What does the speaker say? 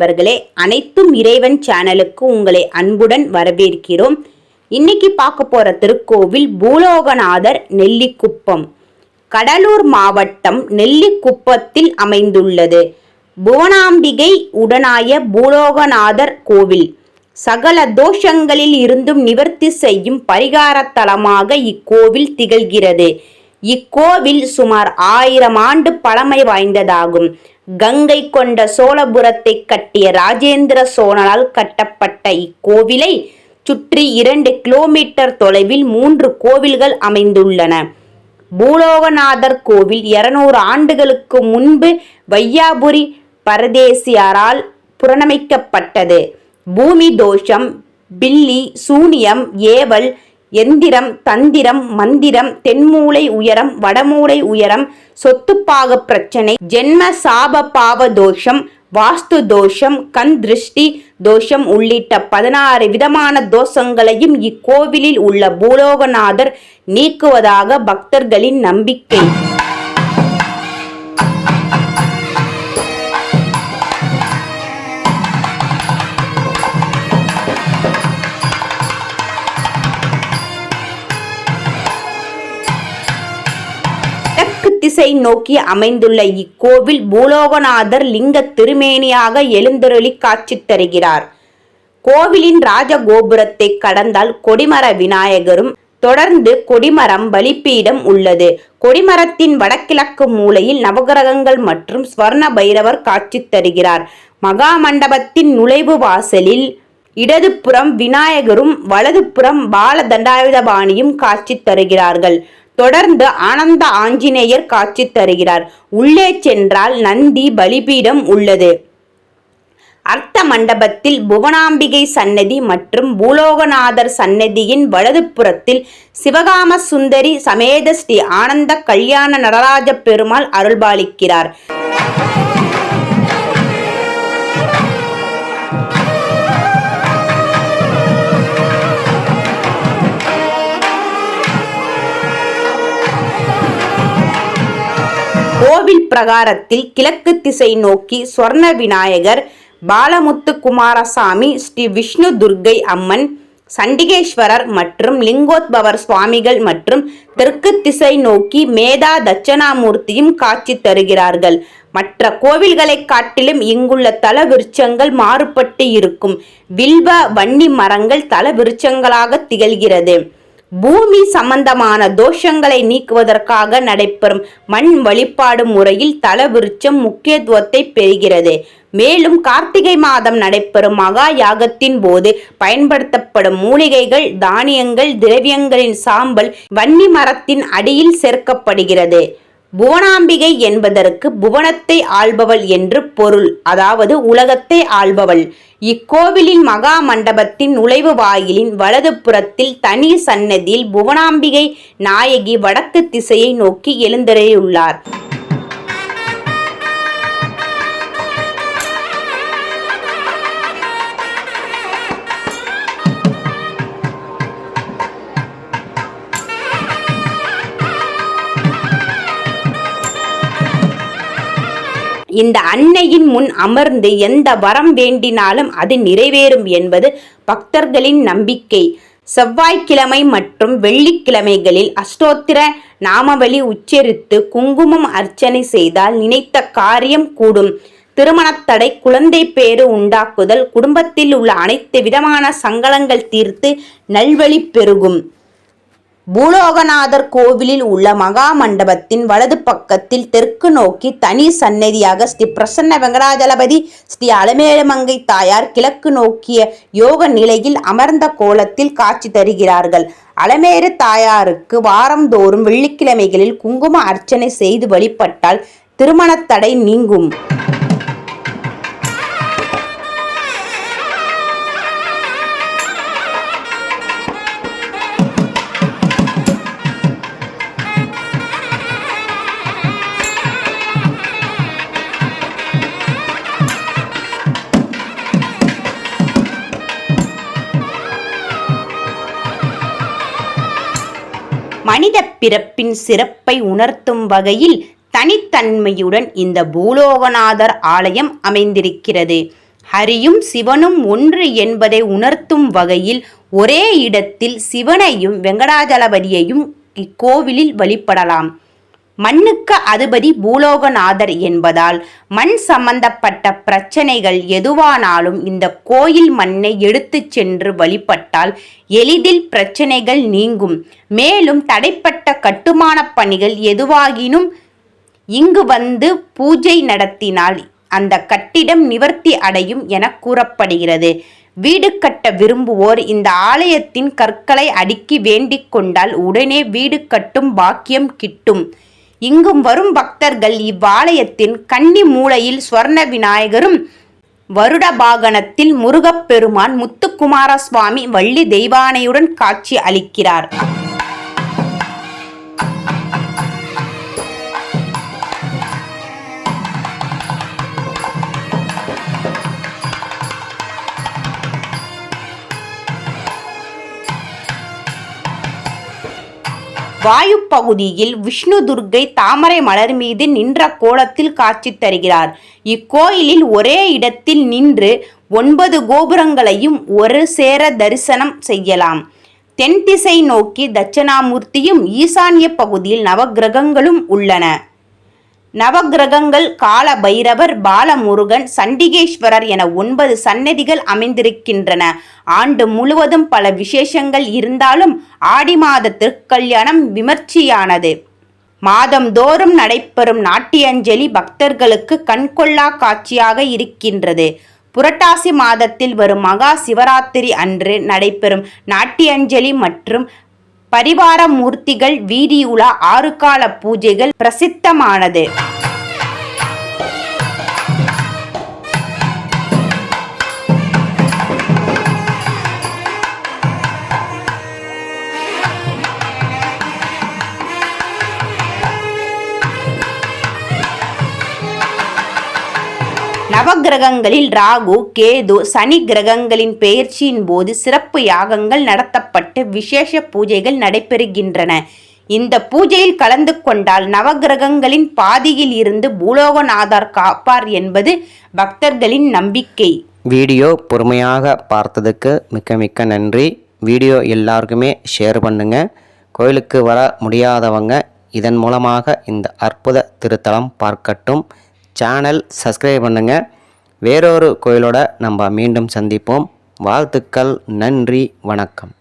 நண்பர்களே அனைத்தும் இறைவன் சேனலுக்கு உங்களை அன்புடன் வரவேற்கிறோம். இன்னைக்கு பார்க்க போற திருக்கோவில் பூலோகநாதர் நெல்லிக்குப்பம். கடலூர் மாவட்டம் நெல்லிக்குப்பத்தில் அமைந்துள்ளது. புவனாம்பிகை உடனாய பூலோகநாதர் கோவில். சகல தோஷங்களில் இருந்தும் நிவர்த்தி செய்யும் பரிகாரத்தலமாக இக்கோவில் திகழ்கிறது. இக்கோவில் சுமார் ஆயிரம் ஆண்டு பழமை வாய்ந்ததாகும். கங்கை கொண்ட சோழபுரத்தை கட்டிய ராஜேந்திர சோழனால் கட்டப்பட்ட இக்கோவிலை சுற்றி இரண்டு கிலோமீட்டர் தொலைவில் மூன்று கோவில்கள் அமைந்துள்ளன. பூலோகநாதர் கோவில் இருநூறு ஆண்டுகளுக்கு முன்பு வையாபுரி பரதேசியாரால் புரணமைக்கப்பட்டது பூமி தோஷம் பில்லி சூனியம் ஏவல் எந்திரம் தந்திரம் மந்திரம் தென்மூலை உயரம் வடமூலை உயரம் சொத்துப்பாக பிரச்சனை ஜென்ம சாப பாவ தோஷம் வாஸ்து தோஷம் கண் திருஷ்டி தோஷம் உள்ளிட்ட பதினாறு விதமான தோஷங்களையும் இக்கோவிலில் உள்ள பூலோகநாதர் நீக்குவதாக பக்தர்களின் நம்பிக்கை. நோக்கி அமைந்துள்ள இக்கோவில் பூலோகநாதர் லிங்க திருமேனியாக எழுந்தருளி காட்சி தருகிறார். கோவிலின் ராஜகோபுரத்தை கடந்தால் கொடிமர விநாயகரும் தொடர்ந்து கொடிமரம் பலிப்பீடம் உள்ளது. கொடிமரத்தின் வடகிழக்கு மூலையில் நவகிரகங்கள் மற்றும் ஸ்வர்ண பைரவர் காட்சி தருகிறார். மகா மண்டபத்தின் நுழைவு வாசலில் இடதுபுறம் விநாயகரும் வலதுபுறம் பால தண்டாயுதபாணியும் காட்சி தருகிறார்கள். தொடர்ந்து ஆனந்த ஆஞ்சநேயர் காட்சி தருகிறார். உள்ளே சென்றால் நந்தி பலிபீடம் உள்ளது. அர்த்த மண்டபத்தில் புவனாம்பிகை சன்னதி மற்றும் பூலோகநாதர் சன்னதியின் வலது புறத்தில் சிவகாம சுந்தரி சமேத ஸ்ரீ ஆனந்த கல்யாண நடராஜ பெருமாள் அருள்பாலிக்கிறார். பிரகாரத்தில் கிழக்கு திசை நோக்கி சொர்ண விநாயகர் பாலமுத்து குமாரசாமி ஸ்ரீ விஷ்ணு துர்க்கை அம்மன் சண்டிகேஸ்வரர் மற்றும் லிங்கோத்பவர் சுவாமிகள் மற்றும் தெற்கு திசை நோக்கி மேதா தட்சணாமூர்த்தியும் காட்சி தருகிறார்கள். மற்ற கோவில்களைக் காட்டிலும் இங்குள்ள தல விருட்சங்கள் மாறுபட்டு இருக்கும். வில்வ வன்னி மரங்கள் தல விருட்சங்களாக திகழ்கிறது. பூமி சம்பந்தமான தோஷங்களை நீக்குவதற்காக நடைபெறும் மண் வழிபாடு முறையில் தலவிருச்சம் முக்கியத்துவத்தை பெறுகிறது. மேலும் கார்த்திகை மாதம் நடைபெறும் மகா யாகத்தின் போது பயன்படுத்தப்படும் மூலிகைகள் தானியங்கள் திரவியங்களின் சாம்பல் வன்னி மரத்தின் அடியில் சேர்க்கப்படுகிறது. புவனாம்பிகை என்பதற்கு புவனத்தை ஆள்பவள் என்று பொருள். அதாவது உலகத்தை ஆள்பவள். இக்கோவிலின் மகா மண்டபத்தின் நுழைவு வாயிலின் வலது புறத்தில் தனி சன்னதியில் புவனாம்பிகை நாயகி வடக்கு திசையை நோக்கி எழுந்தறையுள்ளார் இந்த அன்னையின் முன் அமர்ந்து எந்த வரம் வேண்டினாலும் அது நிறைவேறும் என்பது பக்தர்களின் நம்பிக்கை. செவ்வாய்க்கிழமை மற்றும் வெள்ளிக்கிழமைகளில் அஷ்டோத்திர நாமவழி உச்சரித்து குங்குமம் அர்ச்சனை செய்தால் நினைத்த காரியம் கூடும். திருமணத்தடை குழந்தை பேறு உண்டாக்குதல் குடும்பத்தில் உள்ள அனைத்து விதமான சங்கடங்கள் தீர்த்து நல்வழி பெருகும். பூலோகநாதர் கோவிலில் உள்ள மகா மண்டபத்தின் வலது பக்கத்தில் தெற்கு நோக்கி தனி சன்னதியாக ஸ்ரீ பிரசன்ன வெங்கடாஜலபதி ஸ்ரீ அலமேலுமங்கை தாயார் கிழக்கு நோக்கிய யோக நிலையில் அமர்ந்த கோலத்தில் காட்சி தருகிறார்கள். அலமேறு தாயாருக்கு வாரந்தோறும் வெள்ளிக்கிழமைகளில் குங்கும அர்ச்சனை செய்து வழிபட்டால் திருமணத்தடை நீங்கும். மனித பிறப்பின் சிறப்பை உணர்த்தும் வகையில் தனித்தன்மையுடன் இந்த பூலோகநாதர் ஆலயம் அமைந்திருக்கிறது. ஹரியும் சிவனும் ஒன்று என்பதை உணர்த்தும் வகையில் ஒரே இடத்தில் சிவனையும் வெங்கடாஜலபதியையும் இக்கோவிலில் வழிபடலாம். மண்ணுக்கு அதிபதி பூலோகநாதர் என்பதால் மண் சம்பந்தப்பட்ட பிரச்சனைகள் எதுவானாலும் இந்த கோயில் மண்ணை எடுத்துச் சென்று வழிபட்டால் எளிதில் பிரச்சனைகள் நீங்கும். மேலும் தடைப்பட்ட கட்டுமானப் பணிகள் எதுவாகினும் இங்கு வந்து பூஜை நடத்தினால் அந்த கட்டிடம் நிவர்த்தி அடையும் என கூறப்படுகிறது. வீடு கட்ட விரும்புவோர் இந்த ஆலயத்தின் கற்களை அடுக்கி வேண்டிக் கொண்டால் உடனே வீடு கட்டும் பாக்கியம் கிட்டும். இங்கும் வரும் பக்தர்கள் இவ்வாலயத்தின் கன்னி மூலையில் ஸ்வர்ண விநாயகரும் வருடபாகனத்தில் முருகப்பெருமான் முத்துக்குமார சுவாமி வள்ளி தெய்வானையுடன் காட்சி அளிக்கிறார். வாயு பகுதியில் விஷ்ணு துர்க்கை தாமரை மலர் மீது நின்ற கோலத்தில் காட்சி தருகிறார். இக்கோயிலில் ஒரே இடத்தில் நின்று ஒன்பது கோபுரங்களையும் ஒரு சேர தரிசனம் செய்யலாம். தென் திசை நோக்கி தட்சணாமூர்த்தியும் ஈசான்ய பகுதியில் நவக்கிரகங்களும் உள்ளன. நவக்கிரகங்கள் கால பைரவர் பாலமுருகன் சண்டிகேஸ்வரர் என ஒன்பது சன்னதிகள் அமைந்திருக்கின்றன. ஆண்டு முழுவதும் பல விசேஷங்கள் இருந்தாலும் ஆடி மாத திருக்கல்யாணம் விமர்ச்சியானது. மாதந்தோறும் நடைபெறும் நாட்டியஞ்சலி பக்தர்களுக்கு கண்கொள்ளா காட்சியாக இருக்கின்றது. புரட்டாசி மாதத்தில் வரும் மகா சிவராத்திரி அன்று நடைபெறும் நாட்டியஞ்சலி மற்றும் பரிவார மூர்த்திகள் வீதியுலா ஆறு கால பூஜைகள் பிரசித்தமானது. கிரகங்களில் ராகு கேது சனி கிரகங்களின் பெயர்ச்சியின் போது சிறப்பு யாகங்கள் நடத்தப்பட்டு விசேஷ பூஜைகள் நடைபெறுகின்றன. இந்த பூஜையில் கலந்து கொண்டால் நவக்கிரகங்களின் பாதியில் இருந்து பூலோகநாதர் காப்பார் என்பது பக்தர்களின் நம்பிக்கை. வீடியோ பொறுமையாக பார்த்ததுக்கு மிக்க மிக்க நன்றி. வீடியோ எல்லாருக்குமே ஷேர் பண்ணுங்கள் கோயிலுக்கு வர முடியாதவங்க இதன் மூலமாக இந்த அற்புத திருத்தலம் பார்க்கட்டும். சேனல் சப்ஸ்கிரைப் பண்ணுங்கள் வேறொரு கோயிலோட நம்ம மீண்டும் சந்திப்போம். வாழ்த்துக்கள் நன்றி வணக்கம்.